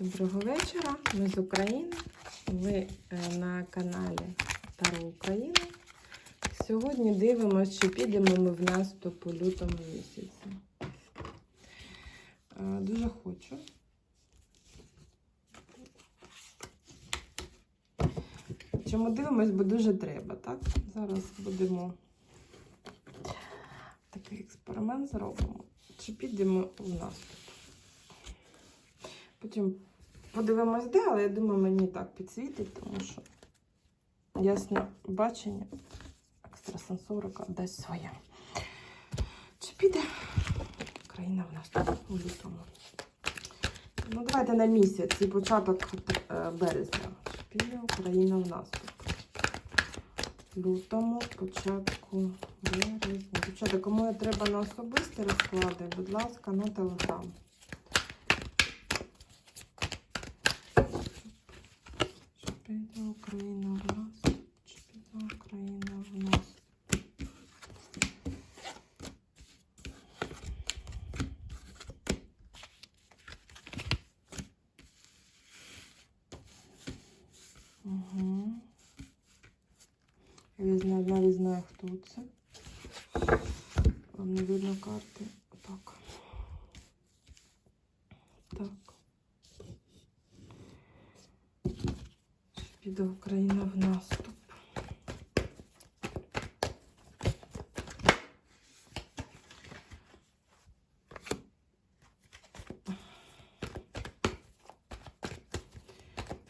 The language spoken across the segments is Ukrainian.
Доброго вечора. Ми з України. Ви е, на каналі Таро України. Сьогодні дивимося, чи підемо ми в наступ у лютому місяці. Е, Дуже хочу. Чому дивимось, бо дуже треба, так? Зараз будемо такий експеримент зробимо. Чи підемо в наступ? Потім подивимось, де, але я думаю, мені так підсвітить, тому що ясне бачення екстрасенсорика дасть своє. Чи піде країна в нас тут у лютому? Ну, давайте на місяць і початок е, березня. Чи піде Україна в наступ? Лютому, початку березня. Дівчата, кому треба на особисті розклади, будь ласка, на телеграм. Чи піде Україна в нас? Чи піде Україна в нас? Угу. Я знаю, хто це. Вам не видно карти. Так. Так. Піде Україна в наступ?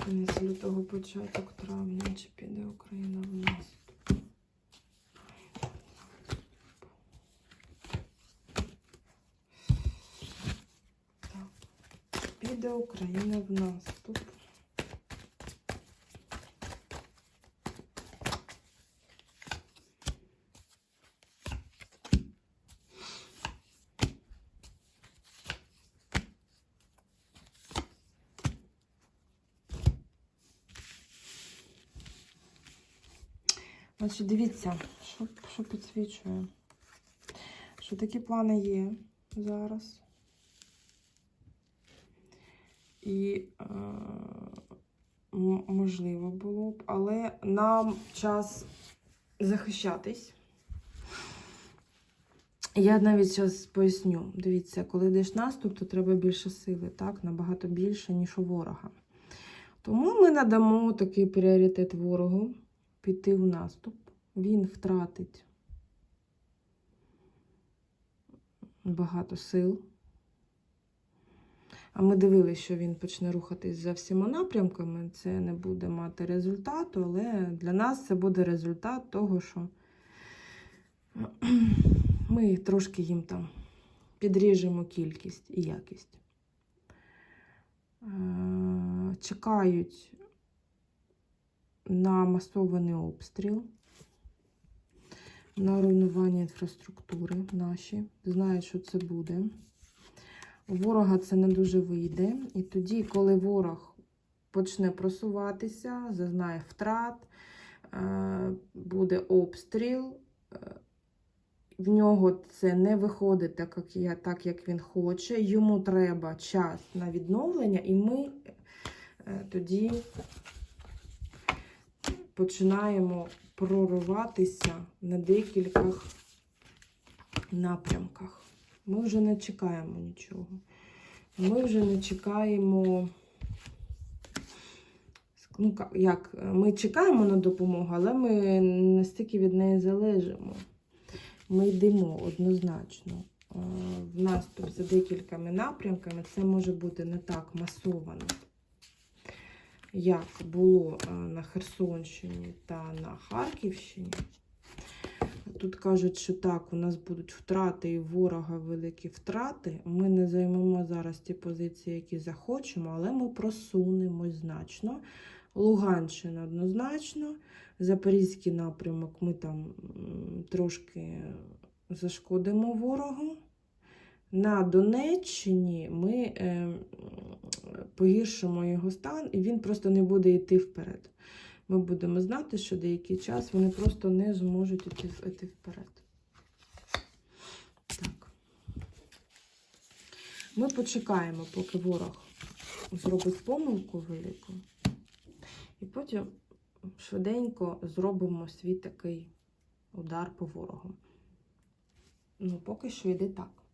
Кінець лютого початок травня, чи піде Україна в? Так. Піде Україна в наступ. Значить, дивіться, що, що підсвічує. Що такі плани є зараз. І е, можливо було б, але нам час захищатись. Я навіть зараз поясню. Дивіться, коли йдеш наступ, то треба більше сили, так? Набагато більше, ніж у ворога. Тому ми надамо такий пріоритет ворогу піти в наступ. Він втратить багато сил. А ми дивилися, що він почне рухатись за всіма напрямками. Це не буде мати результату, але для нас це буде результат того, що ми трошки їм там підріжемо кількість і якість. Е, Чекають на масований обстріл, на руйнування інфраструктури наші. Знають, що це буде. У ворога це не дуже вийде. І тоді, коли ворог почне просуватися, зазнає втрат, е, буде обстріл, е, в нього це не виходить так, як так, як він хоче. Йому треба час на відновлення, і ми е, тоді починаємо прориватися на декількох напрямках. Ми вже не чекаємо нічого. Ми вже не чекаємо. Ну, як, ми чекаємо на допомогу, але ми настільки від неї залежимо. Ми йдемо однозначно е, в наступ за декількома напрямками. Це може бути не так масовано, як було е, на Херсонщині та на Харківщині. Тут кажуть, що так, у нас будуть втрати і ворога великі втрати. Ми не займемо зараз ті позиції, які захочемо, але ми просунемось значно. Луганщина однозначно. Запорізький напрямок ми там трошки зашкодимо ворогу. На Донеччині ми е, погіршимо його стан, і він просто не буде йти вперед. Ми будемо знати, що деякий час вони просто не зможуть йти, йти вперед. Так. Ми почекаємо, поки ворог зробить помилку велику. І потім швиденько зробимо свій такий удар по ворогу. Ну, поки що йде так.